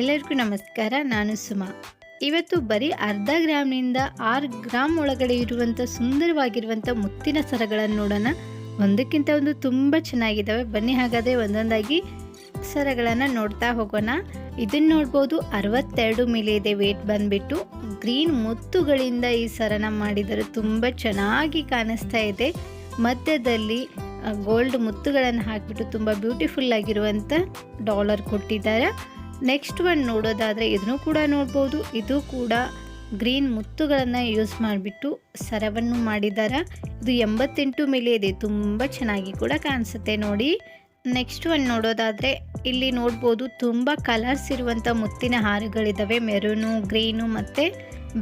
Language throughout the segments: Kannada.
ಎಲ್ಲರಿಗೂ ನಮಸ್ಕಾರ, ನಾನು ಸುಮಾ. ಇವತ್ತು ಬರೀ ಅರ್ಧ ಗ್ರಾಮ್ನಿಂದ ಆರು ಗ್ರಾಮ್ ಒಳಗಡೆ ಇರುವಂಥ ಸುಂದರವಾಗಿರುವಂಥ ಮುತ್ತಿನ ಸರಗಳನ್ನು ನೋಡೋಣ. ಒಂದಕ್ಕಿಂತ ಒಂದು ತುಂಬ ಚೆನ್ನಾಗಿದ್ದಾವೆ. ಬನ್ನಿ ಹಾಗಾದರೆ ಒಂದೊಂದಾಗಿ ಸರಗಳನ್ನು ನೋಡ್ತಾ ಹೋಗೋಣ. ಇದನ್ನು ನೋಡ್ಬೋದು ಅರವತ್ತೆರಡು ಮಿಲಿ ಇದೆ ವೇಟ್ ಬಂದ್ಬಿಟ್ಟು ಗ್ರೀನ್ ಮುತ್ತುಗಳಿಂದ ಈ ಸರನ ಮಾಡಿದರೆ ತುಂಬ ಚೆನ್ನಾಗಿ ಕಾಣಿಸ್ತಾ ಇದೆ. ಮಧ್ಯದಲ್ಲಿ ಗೋಲ್ಡ್ ಮುತ್ತುಗಳನ್ನು ಹಾಕಿಬಿಟ್ಟು ತುಂಬ ಬ್ಯೂಟಿಫುಲ್ ಆಗಿರುವಂಥ ಡಾಲರ್ ಕೊಟ್ಟಿದ್ದಾರೆ. ನೆಕ್ಸ್ಟ್ ಒನ್ ನೋಡೋದಾದರೆ ಇದನ್ನು ಕೂಡ ನೋಡ್ಬೋದು. ಇದು ಕೂಡ ಗ್ರೀನ್ ಮುತ್ತುಗಳನ್ನು ಯೂಸ್ ಮಾಡಿಬಿಟ್ಟು ಸರವನ್ನು ಮಾಡಿದ್ದಾರೆ ಇದು ಎಂಬತ್ತೆಂಟು ಮಿಲಿ ಇದೆ. ತುಂಬ ಚೆನ್ನಾಗಿ ಕೂಡ ಕಾಣಿಸುತ್ತೆ ನೋಡಿ. ನೆಕ್ಸ್ಟ್ ಒನ್ ನೋಡೋದಾದರೆ ಇಲ್ಲಿ ನೋಡ್ಬೋದು ತುಂಬ ಕಲರ್ಸ್ ಇರುವಂಥ ಮುತ್ತಿನ ಹಾರಗಳಿದ್ದಾವೆ ಮೆರೂನು ಗ್ರೀನು ಮತ್ತು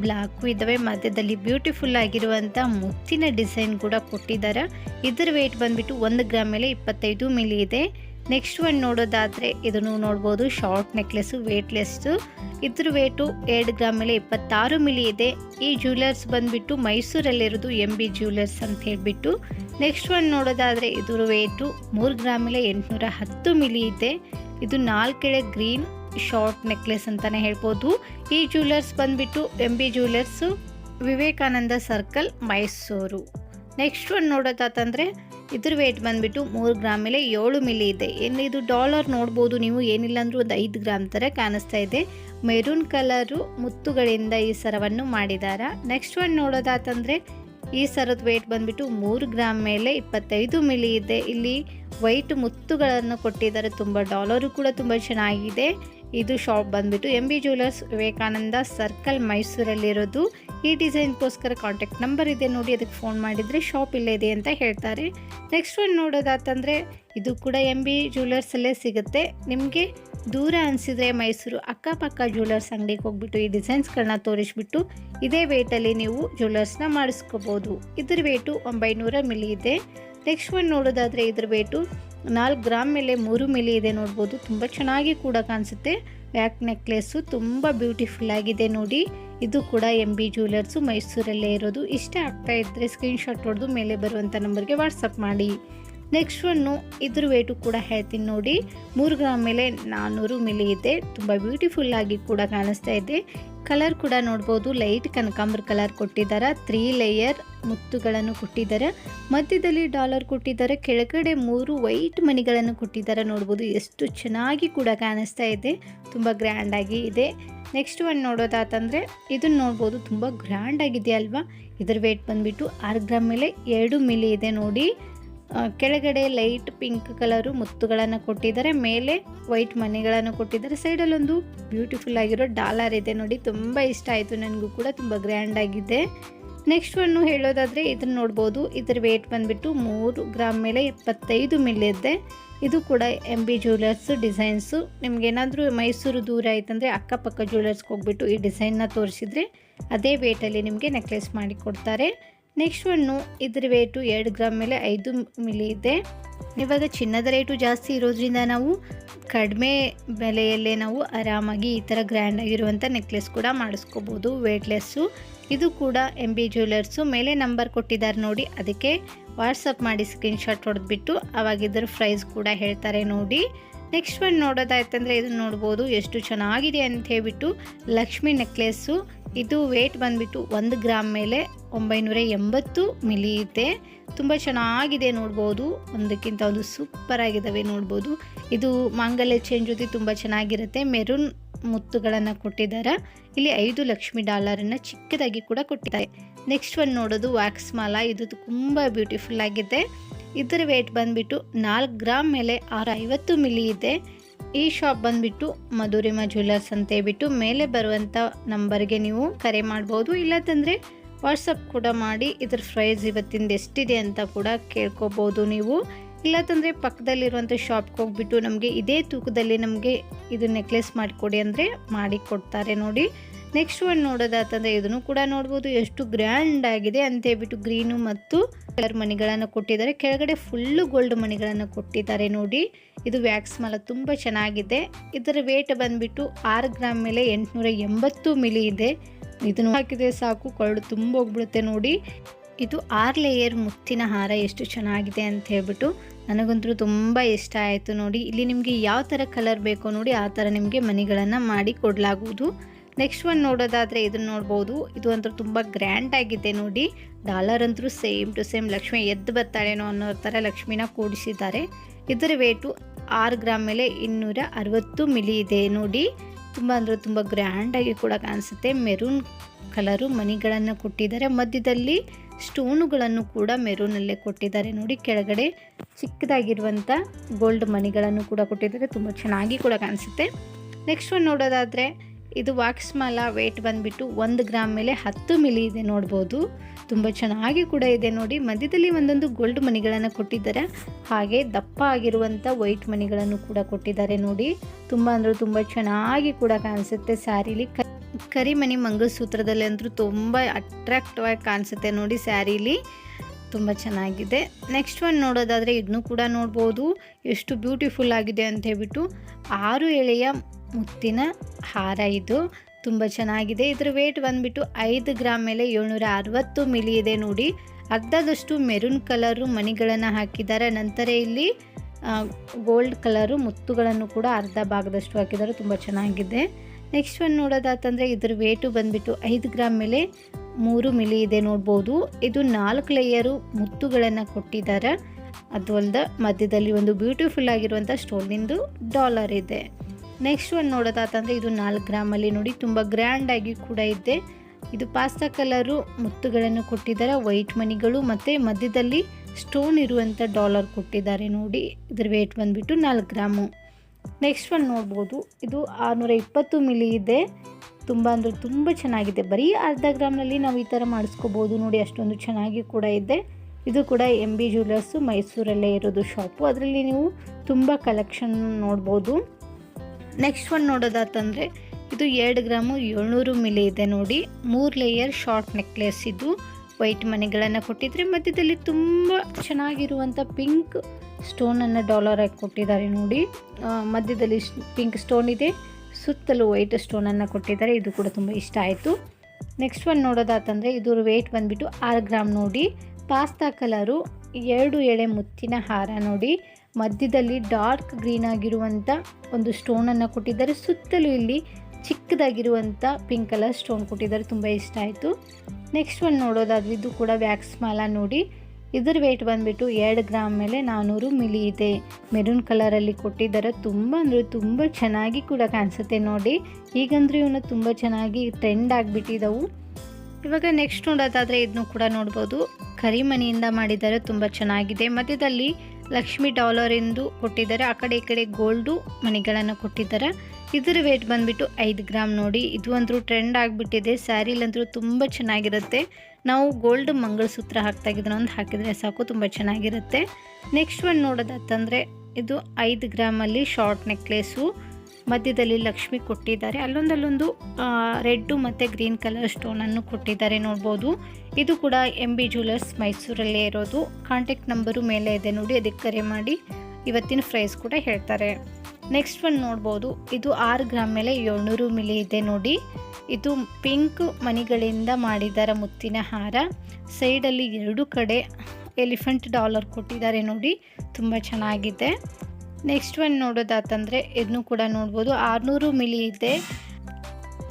ಬ್ಲ್ಯಾಕು ಇದ್ದಾವೆ ಮಧ್ಯದಲ್ಲಿ ಬ್ಯೂಟಿಫುಲ್ ಆಗಿರುವಂಥ ಮುತ್ತಿನ ಡಿಸೈನ್ ಕೂಡ ಕೊಟ್ಟಿದ್ದಾರೆ ಇದರ ವೇಟ್ ಬಂದ್ಬಿಟ್ಟು ಒಂದು ಗ್ರಾಮ್ ಮೇಲೆ ಇಪ್ಪತ್ತೈದು ಮಿಲಿ ಇದೆ. ನೆಕ್ಸ್ಟ್ ಒಂದು ನೋಡೋದಾದರೆ ಇದನ್ನು ನೋಡ್ಬೋದು ಶಾರ್ಟ್ ನೆಕ್ಲೆಸ್ಸು ವೇಟ್ಲೆಸ್ಸು ಇದ್ರ ವೇಟು ಎರಡು ಗ್ರಾಮ್ ಮೇಲೆ ಇಪ್ಪತ್ತಾರು ಮಿಲಿ ಇದೆ. ಈ ಜ್ಯುವೆಲರ್ಸ್ ಬಂದ್ಬಿಟ್ಟು ಮೈಸೂರಲ್ಲಿರೋದು ಎಂ ಬಿ ಜ್ಯುವೆಲರ್ಸ್ ಅಂತ ಹೇಳಿಬಿಟ್ಟು. ನೆಕ್ಸ್ಟ್ ಒಂದು ನೋಡೋದಾದರೆ ಇದ್ರ ವೇಟು ಮೂರು ಗ್ರಾಮ್ ಮೇಲೆ ಎಂಟುನೂರ ಹತ್ತು ಮಿಲಿ ಇದೆ. ಇದು ನಾಲ್ಕೆಳೆ ಗ್ರೀನ್ ಶಾರ್ಟ್ ನೆಕ್ಲೆಸ್ ಅಂತಲೇ ಹೇಳ್ಬೋದು. ಈ ಜ್ಯುವೆಲರ್ಸ್ ಬಂದ್ಬಿಟ್ಟು M B jewellers Vivekananda circle Mysuru next ಒಂದು ನೋಡೋದಾತಂದರೆ ಇದ್ರ ವೇಟ್ ಬಂದ್ಬಿಟ್ಟು ಮೂರು ಗ್ರಾಮ್ ಮೇಲೆ ಏಳು ಮಿಲಿ ಇದೆ. ಏನು ಇದು ಡಾಲರ್ ನೋಡ್ಬೋದು ನೀವು, ಏನಿಲ್ಲ ಅಂದರೂ ಒಂದು ಐದು ಗ್ರಾಮ್ ಥರ ಕಾಣಿಸ್ತಾ ಇದೆ. ಮೆರೂನ್ ಕಲರು ಮುತ್ತುಗಳಿಂದ ಈ ಸರವನ್ನು ಮಾಡಿದ್ದಾರೆ ನೆಕ್ಸ್ಟ್ ಒನ್ ನೋಡೋದಾತಂದರೆ, ಈ ಸರದ ವೇಟ್ ಬಂದ್ಬಿಟ್ಟು ಮೂರು ಗ್ರಾಮ್ ಮೇಲೆ ಇಪ್ಪತ್ತೈದು ಮಿಲಿ ಇದೆ. ಇಲ್ಲಿ ವೈಟ್ ಮುತ್ತುಗಳನ್ನು ಕೊಟ್ಟಿದ್ದಾರೆ ತುಂಬ ಡಾಲರು ಕೂಡ ತುಂಬ ಚೆನ್ನಾಗಿದೆ. ಇದು ಶಾಪ್ ಬಂದ್ಬಿಟ್ಟು M B jewellers Vivekananda circle ಮೈಸೂರಲ್ಲಿರೋದು. ಈ ಡಿಸೈನ್ಗೋಸ್ಕರ ಕಾಂಟ್ಯಾಕ್ಟ್ ನಂಬರ್ ಇದೆ ನೋಡಿ, ಅದಕ್ಕೆ ಫೋನ್ ಮಾಡಿದರೆ ಶಾಪ್ ಇಲ್ಲೇ ಇದೆ ಅಂತ ಹೇಳ್ತಾರೆ. ನೆಕ್ಸ್ಟ್ ಒನ್ ನೋಡೋದಾತಂದರೆ ಇದು ಕೂಡ ಎಂ ಬಿ ಜ್ಯುವೆಲರ್ಸಲ್ಲೇ ಸಿಗುತ್ತೆ. ನಿಮಗೆ ದೂರ ಅನಿಸಿದರೆ ಮೈಸೂರು ಅಕ್ಕಪಕ್ಕ ಜ್ಯುವೆಲರ್ಸ್ ಅಂಗಡಿಗೆ ಹೋಗ್ಬಿಟ್ಟು ಈ ಡಿಸೈನ್ಸ್ಗಳನ್ನ ತೋರಿಸ್ಬಿಟ್ಟು ಇದೇ ವೇಟಲ್ಲಿ ನೀವು ಜ್ಯುವೆಲರ್ಸ್ನ ಮಾಡಿಸ್ಕೋಬೋದು. ಇದ್ರ ವೇಟು ಒಂಬೈನೂರ ಮಿಲಿ ಇದೆ. ನೆಕ್ಸ್ಟ್ ಒನ್ ನೋಡೋದಾದರೆ ಇದ್ರ ವೇಟು ನಾಲ್ಕು ಗ್ರಾಮ್ ಮೇಲೆ ಮೂರು ಮಿಲಿ ಇದೆ ನೋಡ್ಬೋದು. ತುಂಬ ಚೆನ್ನಾಗಿ ಕೂಡ ಕಾಣಿಸುತ್ತೆ. ಬ್ಯಾಕ್ ನೆಕ್ಲೆಸ್ಸು ತುಂಬ ಬ್ಯೂಟಿಫುಲ್ ಆಗಿದೆ ನೋಡಿ. ಇದು ಕೂಡ ಎಂ ಬಿ ಜ್ಯುವೆಲರ್ಸು ಮೈಸೂರಲ್ಲೇ ಇರೋದು. ಇಷ್ಟ ಆಗ್ತಾ ಇದ್ದರೆ ಸ್ಕ್ರೀನ್ಶಾಟ್ ಹೊಡೆದು ಮೇಲೆ ಬರುವಂಥ ನಂಬರ್ಗೆ ವಾಟ್ಸಪ್ ಮಾಡಿ. ನೆಕ್ಸ್ಟ್ ಒನ್ನು ಇದ್ರ ವೇಟು ಕೂಡ ಹೇಳ್ತೀನಿ ನೋಡಿ. ಮೂರು ಗ್ರಾಮ್ ಮೇಲೆ ನಾನ್ನೂರು ಮಿಲಿ ಇದೆ ತುಂಬ ಬ್ಯೂಟಿಫುಲ್ ಆಗಿ ಕೂಡ ಕಾಣಿಸ್ತಾ ಇದೆ. ಕಲರ್ ಕೂಡ ನೋಡ್ಬೋದು. ಲೈಟ್ ಕನಕಾಂಬ್ರ ಕಲರ್ ಕೊಟ್ಟಿದ್ದಾರೆ. ತ್ರೀ ಲೇಯರ್ ಮುತ್ತುಗಳನ್ನು ಕೊಟ್ಟಿದ್ದಾರೆ. ಮಧ್ಯದಲ್ಲಿ ಡಾಲರ್ ಕೊಟ್ಟಿದ್ದಾರೆ. ಕೆಳಗಡೆ ಮೂರು ವೈಟ್ ಮಣಿಗಳನ್ನು ಕೊಟ್ಟಿದ್ದಾರೆ. ನೋಡ್ಬೋದು ಎಷ್ಟು ಚೆನ್ನಾಗಿ ಕೂಡ ಕಾಣಿಸ್ತಾ ಇದೆ. ತುಂಬ ಗ್ರ್ಯಾಂಡಾಗಿ ಇದೆ. ನೆಕ್ಸ್ಟ್ ಒನ್ ನೋಡೋದಾತಂದರೆ ಇದನ್ನು ನೋಡ್ಬೋದು. ತುಂಬ ಗ್ರ್ಯಾಂಡ್ ಆಗಿದೆ ಅಲ್ವಾ ಇದರ ವೇಟ್ ಬಂದುಬಿಟ್ಟು ಆರು ಗ್ರಾಮ್ ಮೇಲೆ ಎರಡು ಮಿಲಿ ಇದೆ ನೋಡಿ. ಕೆಳಗಡೆ ಲೈಟ್ ಪಿಂಕ್ ಕಲರು ಮುತ್ತುಗಳನ್ನು ಕೊಟ್ಟಿದ್ದಾರೆ, ಮೇಲೆ ವೈಟ್ ಮನೆಗಳನ್ನು ಕೊಟ್ಟಿದ್ದಾರೆ. ಸೈಡಲ್ಲಿ ಒಂದು ಬ್ಯೂಟಿಫುಲ್ ಆಗಿರೋ ಡಾಲರ್ ಇದೆ ನೋಡಿ, ತುಂಬ ಇಷ್ಟ ಆಯಿತು ನನಗೂ ಕೂಡ, ತುಂಬ ಗ್ರ್ಯಾಂಡ್ ಆಗಿದೆ. ನೆಕ್ಸ್ಟ್ ಒನ್ನು ಹೇಳೋದಾದರೆ ಇದನ್ನು ನೋಡ್ಬೋದು. ಇದರ ವೇಟ್ ಬಂದುಬಿಟ್ಟು ಮೂರು ಗ್ರಾಮ್ ಮೇಲೆ ಇಪ್ಪತ್ತೈದು ಇದೆ. ಇದು ಕೂಡ ಎಂ ಬಿ ಜ್ಯುವೆಲರ್ಸು ಡಿಸೈನ್ಸು ನಿಮ್ಗೇನಾದರೂ ಮೈಸೂರು ದೂರ ಆಯ್ತಂದರೆ ಅಕ್ಕಪಕ್ಕ ಜ್ಯುವೆಲರ್ಸ್ಗೆ ಹೋಗ್ಬಿಟ್ಟು ಈ ಡಿಸೈನ್ನ ತೋರಿಸಿದರೆ, ಅದೇ ವೇಟಲ್ಲಿ ನಿಮಗೆ ನೆಕ್ಲೆಸ್ ಮಾಡಿ ಕೊಡ್ತಾರೆ. ನೆಕ್ಸ್ಟ್ ಒಂದು ಇದ್ರ ರೇಟು ಎರಡು ಗ್ರಾಮ್ ಮೇಲೆ ಐದು ಮಿಲಿ ಇದೆ. ಇವಾಗ ಚಿನ್ನದ ರೇಟು ಜಾಸ್ತಿ ಇರೋದ್ರಿಂದ ನಾವು ಕಡಿಮೆ ಬೆಲೆಯಲ್ಲೇ ನಾವು ಆರಾಮಾಗಿ ಈ ಥರ ಗ್ರ್ಯಾಂಡ್ ಆಗಿರುವಂಥ ನೆಕ್ಲೆಸ್ ಕೂಡ ಮಾಡಿಸ್ಕೋಬೋದು. ವೇಟ್ಲೆಸ್ಸು ಇದು ಕೂಡ ಎಂ ಬಿ ಜ್ಯುವೆಲರ್ಸು ಮೇಲೆ ನಂಬರ್ ಕೊಟ್ಟಿದ್ದಾರೆ ನೋಡಿ. ಅದಕ್ಕೆ ವಾಟ್ಸಪ್ ಮಾಡಿ ಸ್ಕ್ರೀನ್ಶಾಟ್ ಹೊಡೆದ್ಬಿಟ್ಟು ಅವಾಗ ಇದ್ರ ಪ್ರೈಸ್ ಕೂಡ ಹೇಳ್ತಾರೆ ನೋಡಿ. ನೆಕ್ಸ್ಟ್ ಒಂದು ನೋಡೋದಾಯ್ತಂದರೆ ಇದನ್ನು ನೋಡ್ಬೋದು. ಎಷ್ಟು ಚೆನ್ನಾಗಿದೆ ಅಂತ ಹೇಳ್ಬಿಟ್ಟು ಲಕ್ಷ್ಮಿ ನೆಕ್ಲೆಸ್ಸು ಇದು ವೇಟ್ ಬಂದುಬಿಟ್ಟು ಒಂದು ಗ್ರಾಮ್ ಮೇಲೆ ಒಂಬೈನೂರ ಎಂಬತ್ತು ಮಿಲಿ ಇದೆ ತುಂಬ ಚೆನ್ನಾಗಿದೆ ನೋಡ್ಬೋದು. ಒಂದಕ್ಕಿಂತ ಒಂದು ಸೂಪರ್ ಆಗಿದ್ದಾವೆ ನೋಡ್ಬೋದು. ಇದು ಮಾಂಗಲ್ಯ ಚೇಂಜ್ ಜೊತೆ ತುಂಬ ಚೆನ್ನಾಗಿರುತ್ತೆ. ಮೆರೂನ್ ಮುತ್ತುಗಳನ್ನು ಕೊಟ್ಟಿದ್ದಾರೆ. ಇಲ್ಲಿ ಐದು ಲಕ್ಷ್ಮಿ ಡಾಲರನ್ನು ಚಿಕ್ಕದಾಗಿ ಕೂಡ ಕೊಟ್ಟಿದ್ದಾರೆ. ನೆಕ್ಸ್ಟ್ ಒನ್ ನೋಡೋದು ವ್ಯಾಕ್ಸ್ ಮಾಲ ಇದು ತುಂಬ ಬ್ಯೂಟಿಫುಲ್ ಆಗಿದೆ. ಇದರ ವೇಟ್ ಬಂದುಬಿಟ್ಟು ನಾಲ್ಕು ಗ್ರಾಮ್ ಮೇಲೆ ಆರು ಐವತ್ತು ಮಿಲಿ ಇದೆ ಈ ಶಾಪ್ ಬಂದುಬಿಟ್ಟು ಮಧುರಿಮ ಜ್ಯುವೆಲರ್ಸ್ ಅಂತ ಹೇಳ್ಬಿಟ್ಟು ಮೇಲೆ ಬರುವಂಥ ನಂಬರ್ಗೆ ನೀವು ಕರೆ ಮಾಡ್ಬೋದು. ಇಲ್ಲದಂದರೆ ವಾಟ್ಸಪ್ ಕೂಡ ಮಾಡಿ ಇದ್ರ ಪ್ರೈಸ್ ಇವತ್ತಿಂದ ಎಷ್ಟಿದೆ ಅಂತ ಕೂಡ ಕೇಳ್ಕೊಬೋದು ನೀವು. ಇಲ್ಲದಂದರೆ ಪಕ್ಕದಲ್ಲಿರುವಂಥ ಶಾಪ್ಗೆ ಹೋಗ್ಬಿಟ್ಟು ನಮಗೆ ಇದೇ ತೂಕದಲ್ಲಿ ನಮಗೆ ಇದು ನೆಕ್ಲೆಸ್ ಮಾಡಿಕೊಡಿ ಅಂದರೆ ಮಾಡಿ ಕೊಡ್ತಾರೆ ನೋಡಿ. ನೆಕ್ಸ್ಟ್ ಒನ್ ನೋಡೋದಾತಂದ್ರೆ ಇದನ್ನು ಕೂಡ ನೋಡ್ಬೋದು. ಎಷ್ಟು ಗ್ರ್ಯಾಂಡ್ ಆಗಿದೆ ಅಂತ ಹೇಳ್ಬಿಟ್ಟು ಗ್ರೀನು ಮತ್ತು ಕಲರ್ ಮಣಿಗಳನ್ನು ಕೊಟ್ಟಿದ್ದಾರೆ. ಕೆಳಗಡೆ ಫುಲ್ಲು ಗೋಲ್ಡ್ ಮಣಿಗಳನ್ನು ಕೊಟ್ಟಿದ್ದಾರೆ ನೋಡಿ. ಇದು ವ್ಯಾಕ್ಸ್ ಮಾಲ ತುಂಬ ಚೆನ್ನಾಗಿದೆ. ಇದರ ವೇಟ್ ಬಂದ್ಬಿಟ್ಟು ಆರು ಗ್ರಾಮ್ ಮೇಲೆ ಎಂಟುನೂರ ಎಂಬತ್ತು ಮಿಲಿ ಇದೆ. ಇದನ್ನು ಹಾಕಿದ್ರೆ ಸಾಕು ಕೊಳ್ಳು ತುಂಬ ಹೋಗ್ಬಿಡುತ್ತೆ ನೋಡಿ. ಇದು ಆರು ಲೇಯರ್ ಮುತ್ತಿನ ಹಾರ ಎಷ್ಟು ಚೆನ್ನಾಗಿದೆ ಅಂತ ಹೇಳ್ಬಿಟ್ಟು ನನಗಂತೂ ತುಂಬ ಇಷ್ಟ ಆಯಿತು ನೋಡಿ. ಇಲ್ಲಿ ನಿಮಗೆ ಯಾವ ಥರ ಕಲರ್ ಬೇಕೋ ನೋಡಿ, ಆ ಥರ ನಿಮಗೆ ಮಣಿಗಳನ್ನು ಮಾಡಿ ಕೊಡಲಾಗುವುದು. ನೆಕ್ಸ್ಟ್ ಒನ್ ನೋಡೋದಾದರೆ ಇದನ್ನು ನೋಡ್ಬೋದು. ಇದು ಅಂತೂ ತುಂಬ ಗ್ರ್ಯಾಂಡ್ ಆಗಿದೆ ನೋಡಿ. ಡಾಲರ್ ಅಂತೂ ಸೇಮ್ ಟು ಸೇಮ್ ಲಕ್ಷ್ಮಿ ಎದ್ದು ಬರ್ತಾಳೇನೋ ಅನ್ನೋ ಥರ ಲಕ್ಷ್ಮಿನ ಕೂಡಿಸಿದ್ದಾರೆ. ಇದರ ವೇಟು ಆರು ಗ್ರಾಮ್ ಮೇಲೆ ಇನ್ನೂರ ಅರವತ್ತು ಮಿಲಿ ಇದೆ ನೋಡಿ. ತುಂಬ ಅಂದರೆ ತುಂಬ ಗ್ರ್ಯಾಂಡಾಗಿ ಕೂಡ ಕಾಣಿಸುತ್ತೆ. ಮೆರೂನ್ ಕಲರು ಮಣಿಗಳನ್ನು ಕೊಟ್ಟಿದ್ದಾರೆ. ಮಧ್ಯದಲ್ಲಿ ಸ್ಟೋನುಗಳನ್ನು ಕೂಡ ಮೆರೂನಲ್ಲೇ ಕೊಟ್ಟಿದ್ದಾರೆ ನೋಡಿ. ಕೆಳಗಡೆ ಚಿಕ್ಕದಾಗಿರುವಂಥ ಗೋಲ್ಡ್ ಮಣಿಗಳನ್ನು ಕೂಡ ಕೊಟ್ಟಿದ್ದಾರೆ. ತುಂಬ ಚೆನ್ನಾಗಿ ಕೂಡ ಕಾಣಿಸುತ್ತೆ. ನೆಕ್ಸ್ಟ್ ಒಂದು ನೋಡೋದಾದರೆ ಇದು ವಾಕ್ಸ್ ಮಾಲ ವೇಟ್ ಬಂದುಬಿಟ್ಟು ಒಂದು ಗ್ರಾಮ್ ಮೇಲೆ ಹತ್ತು ಮಿಲಿ ಇದೆ ನೋಡ್ಬೋದು. ತುಂಬ ಚೆನ್ನಾಗಿ ಕೂಡ ಇದೆ ನೋಡಿ. ಮಧ್ಯದಲ್ಲಿ ಒಂದೊಂದು ಗೋಲ್ಡ್ ಮನಿಗಳನ್ನು ಕೊಟ್ಟಿದ್ದಾರೆ. ಹಾಗೆ ದಪ್ಪ ಆಗಿರುವಂಥ ವೈಟ್ ಮಣಿಗಳನ್ನು ಕೂಡ ಕೊಟ್ಟಿದ್ದಾರೆ ನೋಡಿ. ತುಂಬ ಅಂದರೆ ತುಂಬ ಚೆನ್ನಾಗಿ ಕೂಡ ಕಾಣಿಸುತ್ತೆ ಸ್ಯಾರೀಲಿ. ಕರಿಮಣಿ ಮಂಗಲಸೂತ್ರದಲ್ಲಿ ಅಂತೂ ತುಂಬ ಅಟ್ರಾಕ್ಟಿವ್ ಆಗಿ ಕಾಣಿಸುತ್ತೆ ನೋಡಿ ಸ್ಯಾರೀಲಿ. ತುಂಬ ಚೆನ್ನಾಗಿದೆ. ನೆಕ್ಸ್ಟ್ ಒನ್ ನೋಡೋದಾದರೆ ಇದನ್ನು ಕೂಡ ನೋಡ್ಬೋದು. ಎಷ್ಟು ಬ್ಯೂಟಿಫುಲ್ ಆಗಿದೆ ಅಂತ ಹೇಳ್ಬಿಟ್ಟು ಆರು ಎಳೆಯ ಮುತ್ತಿನ ಹಾರ ಇದು. ತುಂಬ ಚೆನ್ನಾಗಿದೆ. ಇದರ ವೇಟ್ ಬಂದುಬಿಟ್ಟು ಐದು ಗ್ರಾಮ್ ಮೇಲೆ ಏಳ್ನೂರ ಅರವತ್ತು ಮಿಲಿ ಇದೆ ನೋಡಿ. ಅರ್ಧದಷ್ಟು ಮೆರೂನ್ ಕಲರು ಮಣಿಗಳನ್ನು ಹಾಕಿದ್ದಾರೆ. ನಂತರ ಇಲ್ಲಿ ಗೋಲ್ಡ್ ಕಲರು ಮುತ್ತುಗಳನ್ನು ಕೂಡ ಅರ್ಧ ಭಾಗದಷ್ಟು ಹಾಕಿದ್ದಾರೆ. ತುಂಬ ಚೆನ್ನಾಗಿದೆ. ನೆಕ್ಸ್ಟ್ ಒಂದು ನೋಡೋದಾತಂದರೆ ಇದ್ರ ವೇಟು ಬಂದುಬಿಟ್ಟು ಐದು ಗ್ರಾಮ್ ಮೇಲೆ ಮೂರು ಮಿಲಿ ಇದೆ ನೋಡ್ಬೋದು. ಇದು ನಾಲ್ಕು ಲೇಯರು ಮುತ್ತುಗಳನ್ನು ಕೊಟ್ಟಿದ್ದಾರೆ. ಅದು ಅಲ್ದ ಮಧ್ಯದಲ್ಲಿ ಒಂದು ಬ್ಯೂಟಿಫುಲ್ ಆಗಿರುವಂಥ ಸ್ಟೋನಿಂದು ಡಾಲರ್ ಇದೆ. ನೆಕ್ಸ್ಟ್ ಒನ್ ನೋಡೋದಾತಂದರೆ ಇದು ನಾಲ್ಕು ಗ್ರಾಮಲ್ಲಿ ನೋಡಿ, ತುಂಬ ಗ್ರ್ಯಾಂಡಾಗಿ ಕೂಡ ಇದೆ ಇದು ಪಾಸ್ತಾ ಕಲರು ಮುತ್ತುಗಳನ್ನು ಕೊಟ್ಟಿದ್ದಾರೆ ವೈಟ್ ಮಣಿಗಳು ಮತ್ತು ಮಧ್ಯದಲ್ಲಿ ಸ್ಟೋನ್ ಇರುವಂಥ ಡಾಲರ್ ಕೊಟ್ಟಿದ್ದಾರೆ ನೋಡಿ. ಇದ್ರ ವೇಟ್ ಬಂದುಬಿಟ್ಟು ನಾಲ್ಕು ಗ್ರಾಮು ನೆಕ್ಸ್ಟ್ ಒಂದು ನೋಡ್ಬೋದು. ಇದು ಆರುನೂರ ಇಪ್ಪತ್ತು ಮಿಲಿ ಇದೆ. ತುಂಬ ಅಂದರೆ ತುಂಬ ಚೆನ್ನಾಗಿದೆ. ಬರೀ ಅರ್ಧ ಗ್ರಾಮ್ನಲ್ಲಿ ನಾವು ಈ ಥರ ಮಾಡಿಸ್ಕೋಬೋದು ನೋಡಿ, ಅಷ್ಟೊಂದು ಚೆನ್ನಾಗಿ ಕೂಡ ಇದೆ. ಇದು ಕೂಡ ಎಂ ಬಿ ಜ್ಯುವೆಲರ್ಸು ಮೈಸೂರಲ್ಲೇ ಇರೋದು ಶಾಪು ಅದರಲ್ಲಿ ನೀವು ತುಂಬ ಕಲೆಕ್ಷನ್ ನೋಡ್ಬೋದು. ನೆಕ್ಸ್ಟ್ ಒಂದು ನೋಡೋದಾತಂದರೆ, ಇದು ಎರಡು ಗ್ರಾಮು ಏಳ್ನೂರು ಮಿಲಿ ಇದೆ ನೋಡಿ. ಮೂರು ಲೇಯರ್ ಶಾರ್ಟ್ ನೆಕ್ಲೆಸ್ ಇದು. ವೈಟ್ ಮನೆಗಳನ್ನು ಕೊಟ್ಟಿದ್ರೆ, ಮಧ್ಯದಲ್ಲಿ ತುಂಬ ಚೆನ್ನಾಗಿರುವಂಥ ಪಿಂಕ್ ಸ್ಟೋನನ್ನು ಡಾಲರ್ ಆಗಿ ಕೊಟ್ಟಿದ್ದಾರೆ ನೋಡಿ. ಮಧ್ಯದಲ್ಲಿ ಪಿಂಕ್ ಸ್ಟೋನ್ ಇದೆ. ಸುತ್ತಲೂ ವೈಟ್ ಸ್ಟೋನನ್ನು ಕೊಟ್ಟಿದ್ದಾರೆ. ಇದು ಕೂಡ ತುಂಬ ಇಷ್ಟ ಆಯಿತು. ನೆಕ್ಸ್ಟ್ ಒಂದು ನೋಡೋದಾತಂದರೆ ಇದ್ರ ವೇಟ್ ಬಂದುಬಿಟ್ಟು ಆರು ಗ್ರಾಮ್ ನೋಡಿ. ಪಾಸ್ತಾ ಕಲರು ಎರಡು ಎಳೆ ಮುತ್ತಿನ ಹಾರ ನೋಡಿ. ಮಧ್ಯದಲ್ಲಿ ಡಾರ್ಕ್ ಗ್ರೀನ್ ಆಗಿರುವಂಥ ಒಂದು ಸ್ಟೋನನ್ನು ಕೊಟ್ಟಿದ್ದಾರೆ. ಸುತ್ತಲೂ ಇಲ್ಲಿ ಚಿಕ್ಕದಾಗಿರುವಂಥ ಪಿಂಕ್ ಕಲರ್ ಸ್ಟೋನ್ ಕೊಟ್ಟಿದ್ದಾರೆ. ತುಂಬ ಇಷ್ಟ ಆಯಿತು. ನೆಕ್ಸ್ಟ್ ಒಂದು ನೋಡೋದಾದ್ರೆ ಇದು ಕೂಡ ವ್ಯಾಕ್ಸ್ ಮಾಲ ನೋಡಿ. ಇದರ ವೇಟ್ ಬಂದುಬಿಟ್ಟು ಎರಡು ಗ್ರಾಮ್ ಮೇಲೆ ನಾನ್ನೂರು ಮಿಲಿ ಇದೆ. ಮೆರೂನ್ ಕಲರಲ್ಲಿ ಕೊಟ್ಟಿದ್ದಾರೆ. ತುಂಬ ಅಂದರೆ ತುಂಬ ಚೆನ್ನಾಗಿ ಕೂಡ ಕಾಣಿಸುತ್ತೆ ನೋಡಿ. ಈಗಂದ್ರೆ ಇವನ್ನ ತುಂಬ ಚೆನ್ನಾಗಿ ಟ್ರೆಂಡ್ ಆಗಿಬಿಟ್ಟಿದ್ದವು ಇವಾಗ ನೆಕ್ಸ್ಟ್ ನೋಡೋದಾದರೆ ಇದನ್ನು ಕೂಡ ನೋಡ್ಬೋದು. ಕರಿಮಣಿಯಿಂದ ಮಾಡಿದ್ದಾರೆ. ತುಂಬ ಚೆನ್ನಾಗಿದೆ. ಮಧ್ಯದಲ್ಲಿ ಲಕ್ಷ್ಮಿ ಡಾಲರ್ ಎಂದು ಕೊಟ್ಟಿದ್ದಾರೆ. ಆ ಕಡೆ ಈ ಕಡೆ ಗೋಲ್ಡು ಮಣಿಗಳನ್ನು ಕೊಟ್ಟಿದ್ದಾರೆ. ಇದರ ವೇಟ್ ಬಂದುಬಿಟ್ಟು ಐದು ಗ್ರಾಮ್ ನೋಡಿ. ಇದು ಅಂದರೂ ಟ್ರೆಂಡ್ ಆಗಿಬಿಟ್ಟಿದೆ. ಸ್ಯಾರಿಲಂತರೂ ತುಂಬ ಚೆನ್ನಾಗಿರುತ್ತೆ. ನಾವು ಗೋಲ್ಡ್ ಮಂಗಳಸೂತ್ರ ಹಾಕ್ತಾಗಿದ್ರೆ ಒಂದು ಹಾಕಿದರೆ ಸಾಕು, ತುಂಬ ಚೆನ್ನಾಗಿರುತ್ತೆ. ನೆಕ್ಸ್ಟ್ ಒಂದು ನೋಡೋದಾತಂದರೆ, ಇದು ಐದು ಗ್ರಾಮಲ್ಲಿ ಶಾರ್ಟ್ ನೆಕ್ಲೆಸು ಮಧ್ಯದಲ್ಲಿ ಲಕ್ಷ್ಮಿ ಕೊಟ್ಟಿದ್ದಾರೆ. ಅಲ್ಲೊಂದಲ್ಲೊಂದು ರೆಡ್ಡು ಮತ್ತು ಗ್ರೀನ್ ಕಲರ್ ಸ್ಟೋನನ್ನು ಕೊಟ್ಟಿದ್ದಾರೆ ನೋಡ್ಬೋದು. ಇದು ಕೂಡ ಎಂ ಬಿ ಜ್ಯುವೆಲರ್ಸ್ ಮೈಸೂರಲ್ಲೇ ಇರೋದು. ಕಾಂಟ್ಯಾಕ್ಟ್ ನಂಬರು ಮೇಲೆ ಇದೆ ನೋಡಿ, ಅದಕ್ಕೆ ಕರೆ ಮಾಡಿ. ಇವತ್ತಿನ ಪ್ರೈಸ್ ಕೂಡ ಹೇಳ್ತಾರೆ. ನೆಕ್ಸ್ಟ್ ಒಂದು ನೋಡ್ಬೋದು. ಇದು ಆರು ಗ್ರಾಮ್ ಮೇಲೆ ಏಳ್ನೂರು ಮಿಲಿ ಇದೆ ನೋಡಿ. ಇದು ಪಿಂಕ್ ಮನಿಗಳಿಂದ ಮಾಡಿದ್ದಾರೆ ಮುತ್ತಿನ ಹಾರ. ಸೈಡಲ್ಲಿ ಎರಡು ಕಡೆ ಎಲಿಫೆಂಟ್ ಡಾಲರ್ ಕೊಟ್ಟಿದ್ದಾರೆ ನೋಡಿ. ತುಂಬ ಚೆನ್ನಾಗಿದೆ. ನೆಕ್ಸ್ಟ್ ಒಂದು ನೋಡೋದಾತಂದರೆ ಇದನ್ನು ಕೂಡ ನೋಡ್ಬೋದು. ಆರುನೂರು ಮಿಲಿ ಇದೆ.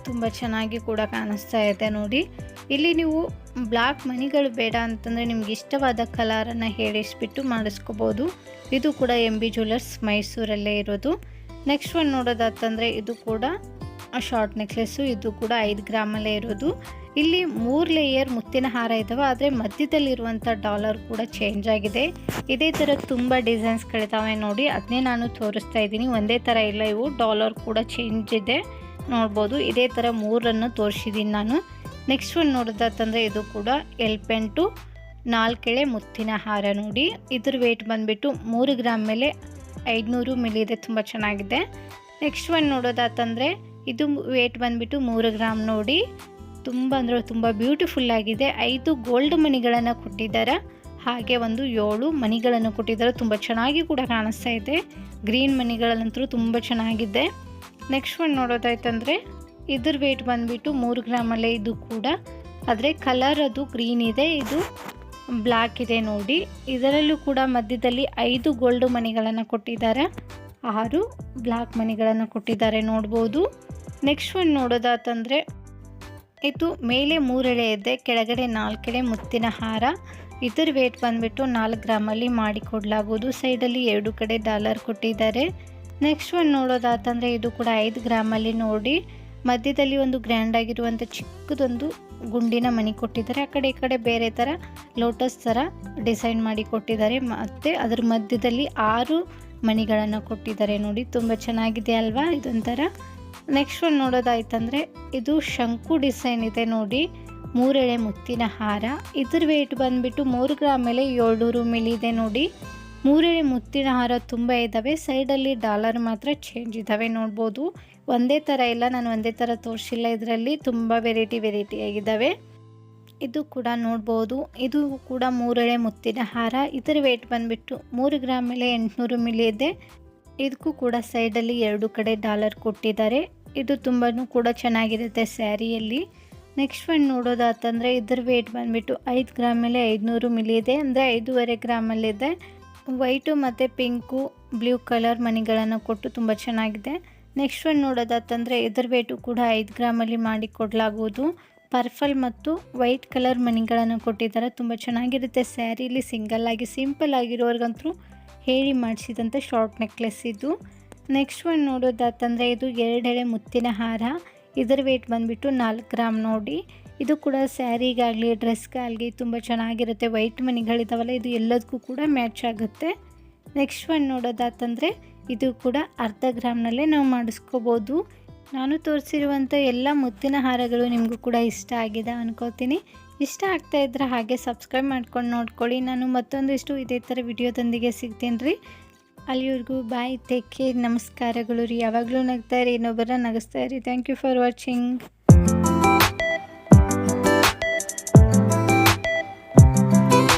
ತುಂಬ ಚೆನ್ನಾಗಿ ಕೂಡ ಕಾಣಿಸ್ತಾ ಇದೆ ನೋಡಿ. ಇಲ್ಲಿ ನೀವು ಬ್ಲಾಕ್ ಮನಿಗಳು ಬೇಡ ಅಂತಂದರೆ ನಿಮ್ಗೆ ಇಷ್ಟವಾದ ಕಲರನ್ನು ಹೇಳಿಸ್ಬಿಟ್ಟು ಮಾಡಿಸ್ಕೋಬೋದು. ಇದು ಕೂಡ ಎಂ ಬಿ ಜ್ಯುವೆಲರ್ಸ್ ಮೈಸೂರಲ್ಲೇ ಇರೋದು. ನೆಕ್ಸ್ಟ್ ಒಂದು ನೋಡೋದಾತಂದರೆ ಇದು ಕೂಡ ಶಾರ್ಟ್ ನೆಕ್ಲೆಸ್ಸು ಇದು ಕೂಡ ಐದು ಗ್ರಾಮಲ್ಲೇ ಇರೋದು. ಇಲ್ಲಿ ಮೂರು ಲೇಯರ್ ಮುತ್ತಿನ ಹಾರ ಇದ್ದಾವೆ ಆದರೆ ಮಧ್ಯದಲ್ಲಿರುವಂಥ ಡಾಲರ್ ಕೂಡ ಚೇಂಜ್ ಆಗಿದೆ. ಇದೇ ಥರ ತುಂಬ ಡಿಸೈನ್ಸ್ಗಳಿದ್ದಾವೆ ನೋಡಿ ಅದನ್ನೇ ನಾನು ತೋರಿಸ್ತಾ ಇದ್ದೀನಿ. ಒಂದೇ ಥರ ಇಲ್ಲ, ಇವು ಡಾಲರ್ ಕೂಡ ಚೇಂಜ್ ಇದೆ. ನೋಡ್ಬೋದು, ಇದೇ ಥರ ಮೂರನ್ನು ತೋರಿಸಿದ್ದೀನಿ ನಾನು. ನೆಕ್ಸ್ಟ್ ಒನ್ ನೋಡೋದಾತಂದರೆ ಇದು ಕೂಡ ಎಲ್ಪೆಂಟು ನಾಲ್ಕೆಳೆ ಮುತ್ತಿನ ಹಾರ ನೋಡಿ. ಇದ್ರ ವೇಟ್ ಬಂದುಬಿಟ್ಟು ಮೂರು ಗ್ರಾಮ್ ಮೇಲೆ ಐದುನೂರು ಮಿಲಿ ಇದೆ, ತುಂಬ ಚೆನ್ನಾಗಿದೆ. ನೆಕ್ಸ್ಟ್ ಒನ್ ನೋಡೋದಾತಂದರೆ, ಇದು ವೇಟ್ ಬಂದುಬಿಟ್ಟು ಮೂರು ಗ್ರಾಮ್ ನೋಡಿ. ತುಂಬ ಅಂದರೆ ತುಂಬ ಬ್ಯೂಟಿಫುಲ್ ಆಗಿದೆ. ಐದು ಗೋಲ್ಡ್ ಮಣಿಗಳನ್ನು ಕೊಟ್ಟಿದ್ದಾರೆ. ಹಾಗೆ ಒಂದು ಏಳು ಮಣಿಗಳನ್ನು ಕೊಟ್ಟಿದ್ದಾರೆ. ತುಂಬ ಚೆನ್ನಾಗಿ ಕೂಡ ಕಾಣಿಸ್ತಾ ಇದೆ. ಗ್ರೀನ್ ಮಣಿಗಳಂತೂ ತುಂಬ ಚೆನ್ನಾಗಿದೆ. ನೆಕ್ಸ್ಟ್ ಒಂದು ನೋಡೋದಾಯ್ತಂದರೆ ಇದ್ರ ವೇಟ್ ಬಂದುಬಿಟ್ಟು ಮೂರು ಗ್ರಾಮಲ್ಲೇ ಇದು ಕೂಡ. ಆದರೆ ಕಲರ್ ಅದು ಗ್ರೀನ್ ಇದೆ, ಇದು ಬ್ಲ್ಯಾಕ್ ಇದೆ ನೋಡಿ. ಇದರಲ್ಲೂ ಕೂಡ ಮಧ್ಯದಲ್ಲಿ ಐದು ಗೋಲ್ಡ್ ಮಣಿಗಳನ್ನು ಕೊಟ್ಟಿದ್ದಾರೆ. ಆರು ಬ್ಲ್ಯಾಕ್ ಮಣಿಗಳನ್ನು ಕೊಟ್ಟಿದ್ದಾರೆ ನೋಡ್ಬೋದು. ನೆಕ್ಸ್ಟ್ ಒಂದು ನೋಡೋದಾತಂದರೆ ಇದು ಮೇಲೆ ಮೂರೆಳೆ ಇದೆ, ಕೆಳಗಡೆ ನಾಲ್ಕೆಳೆ ಮುತ್ತಿನ ಹಾರ. ಇದರ ವೇಟ್ ಬಂದುಬಿಟ್ಟು ನಾಲ್ಕು ಗ್ರಾಮಲ್ಲಿ ಮಾಡಿಕೊಡ್ಲಾಗುವುದು ಸೈಡಲ್ಲಿ ಎರಡು ಕಡೆ ಡಾಲರ್ ಕೊಟ್ಟಿದ್ದಾರೆ. ನೆಕ್ಸ್ಟ್ ಒಂದು ನೋಡೋದಾತಂದರೆ ಇದು ಕೂಡ ಐದು ಗ್ರಾಮಲ್ಲಿ ನೋಡಿ. ಮಧ್ಯದಲ್ಲಿ ಒಂದು ಗ್ರ್ಯಾಂಡ್ ಆಗಿರುವಂಥ ಚಿಕ್ಕದೊಂದು ಗುಂಡಿನ ಮನೆ ಕೊಟ್ಟಿದ್ದಾರೆ. ಆ ಕಡೆ ಈ ಕಡೆ ಬೇರೆ ಥರ ಲೋಟಸ್ ಥರ ಡಿಸೈನ್ ಮಾಡಿ ಕೊಟ್ಟಿದ್ದಾರೆ. ಮತ್ತು ಅದ್ರ ಮಧ್ಯದಲ್ಲಿ ಆರು ಮಣಿಗಳನ್ನು ಕೊಟ್ಟಿದ್ದಾರೆ ನೋಡಿ. ತುಂಬ ಚೆನ್ನಾಗಿದೆ ಅಲ್ವಾ ಇದೊಂಥರ? ನೆಕ್ಸ್ಟ್ ಒಂದು ನೋಡೋದಾಯ್ತಂದರೆ, ಇದು ಶಂಕು ಡಿಸೈನ್ ಇದೆ ನೋಡಿ. ಮೂರೆಳೆ ಮುತ್ತಿನ ಹಾರ. ಇದ್ರ ವೇಟ್ ಬಂದುಬಿಟ್ಟು ಮೂರು ಗ್ರಾಮ್ ಮೇಲೆ ಏಳ್ನೂರು ಮಿಲಿ ಇದೆ ನೋಡಿ. ಮೂರೆಳೆ ಮುತ್ತಿನ ಹಾರ ತುಂಬ ಇದ್ದಾವೆ ಸೈಡಲ್ಲಿ ಡಾಲರ್ ಮಾತ್ರ ಚೇಂಜ್ ಇದ್ದಾವೆ ನೋಡ್ಬೋದು. ಒಂದೇ ಥರ ಇಲ್ಲ, ನಾನು ಒಂದೇ ಥರ ತೋರಿಸಿಲ್ಲ ಇದರಲ್ಲಿ. ತುಂಬ ವೆರೈಟಿ ವೆರೈಟಿ ಆಗಿದ್ದಾವೆ ಇದು ಕೂಡ ನೋಡ್ಬೋದು. ಇದು ಕೂಡ ಮೂರೆಳೆ ಮುತ್ತಿನ ಹಾರ. ಇದರ ವೇಟ್ ಬಂದುಬಿಟ್ಟು ಮೂರು ಗ್ರಾಮ್ ಮೇಲೆ ಎಂಟುನೂರು ಮಿಲಿ ಇದೆ. ಇದಕ್ಕೂ ಕೂಡ ಸೈಡಲ್ಲಿ ಎರಡು ಕಡೆ ಡಾಲರ್ ಕೊಟ್ಟಿದ್ದಾರೆ. ಇದು ತುಂಬಾ ಕೂಡ ಚೆನ್ನಾಗಿರುತ್ತೆ ಸ್ಯಾರಿಯಲ್ಲಿ. ನೆಕ್ಸ್ಟ್ ಒಂದು ನೋಡೋದಾತಂದರೆ ಇದ್ರ ವೇಟ್ ಬಂದುಬಿಟ್ಟು ಐದು ಗ್ರಾಮ್ ಮೇಲೆ ಐದುನೂರು ಮಿಲಿ ಇದೆ. ಅಂದರೆ ಐದೂವರೆ ಗ್ರಾಮಲ್ಲಿದೆ ವೈಟು ಮತ್ತು ಪಿಂಕು ಬ್ಲೂ ಕಲರ್ ಮಣಿಗಳನ್ನು ಕೊಟ್ಟು ತುಂಬ ಚೆನ್ನಾಗಿದೆ. ನೆಕ್ಸ್ಟ್ ಒಂದು ನೋಡೋದಾತಂದರೆ ಇದ್ರ ವೇಟು ಕೂಡ ಐದು ಗ್ರಾಮಲ್ಲಿ ಮಾಡಿ ಕೊಡಲಾಗುವುದು. ಪರ್ಪಲ್ ಮತ್ತು ವೈಟ್ ಕಲರ್ ಮಣಿಗಳನ್ನು ಕೊಟ್ಟಿದ್ದಾರೆ. ತುಂಬ ಚೆನ್ನಾಗಿರುತ್ತೆ ಸ್ಯಾರಿಲಿ. ಸಿಂಗಲ್ ಆಗಿ ಸಿಂಪಲ್ ಆಗಿರೋರ್ಗಂತೂ ಹೇಳಿ ಮಾಡಿಸಿದಂಥ ಶಾರ್ಟ್ ನೆಕ್ಲೆಸ್ ಇದು. ನೆಕ್ಸ್ಟ್ ಒಂದು ನೋಡೋದಾತಂದರೆ ಇದು ಎರಡೆಳೆ ಮುತ್ತಿನ ಹಾರ. ಇದರ ವೇಟ್ ಬಂದುಬಿಟ್ಟು ನಾಲ್ಕು ಗ್ರಾಮ್ ನೋಡಿ. ಇದು ಕೂಡ ಸ್ಯಾರಿಗಾಗಲಿ, ಡ್ರೆಸ್ಗಾಗಲಿ ತುಂಬ ಚೆನ್ನಾಗಿರುತ್ತೆ. ವೈಟ್ ಮನಿಗಳಿದಾವಲ್ಲ ಇದು ಎಲ್ಲದಕ್ಕೂ ಕೂಡ ಮ್ಯಾಚ್ ಆಗುತ್ತೆ. ನೆಕ್ಸ್ಟ್ ಒಂದು ನೋಡೋದಾತಂದರೆ ಇದು ಕೂಡ ಅರ್ಧ ಗ್ರಾಮ್ನಲ್ಲೇ ನಾವು ಮಾಡಿಸ್ಕೋಬೋದು. ನಾನು ತೋರಿಸಿರುವಂಥ ಎಲ್ಲ ಮುತ್ತಿನ ಹಾರಗಳು ನಿಮಗೂ ಕೂಡ ಇಷ್ಟ ಆಗಿದೆ ಅನ್ಕೋತೀನಿ. ಇಷ್ಟ ಆಗ್ತಾ ಇದ್ರೆ ಹಾಗೆ ಸಬ್ಸ್ಕ್ರೈಬ್ ಮಾಡ್ಕೊಂಡು ನೋಡ್ಕೊಳ್ಳಿ. ನಾನು ಮತ್ತೊಂದಿಷ್ಟು ಇದೇ ಥರ ವಿಡಿಯೋದೊಂದಿಗೆ ಸಿಗ್ತೀನಿ ರೀ. ಅಲ್ಲಿವರೆಗೂ ಬಾಯ್ ಟೇಕ್ ಕೇರ್ ನಮಸ್ಕಾರಗಳು ರೀ. ಯಾವಾಗಲೂ ನಗ್ತಾ ಇರಿ. ಇನ್ನೊಬ್ಬರ ನಗಿಸ್ತಾ ಇರಿ. Thank you for watching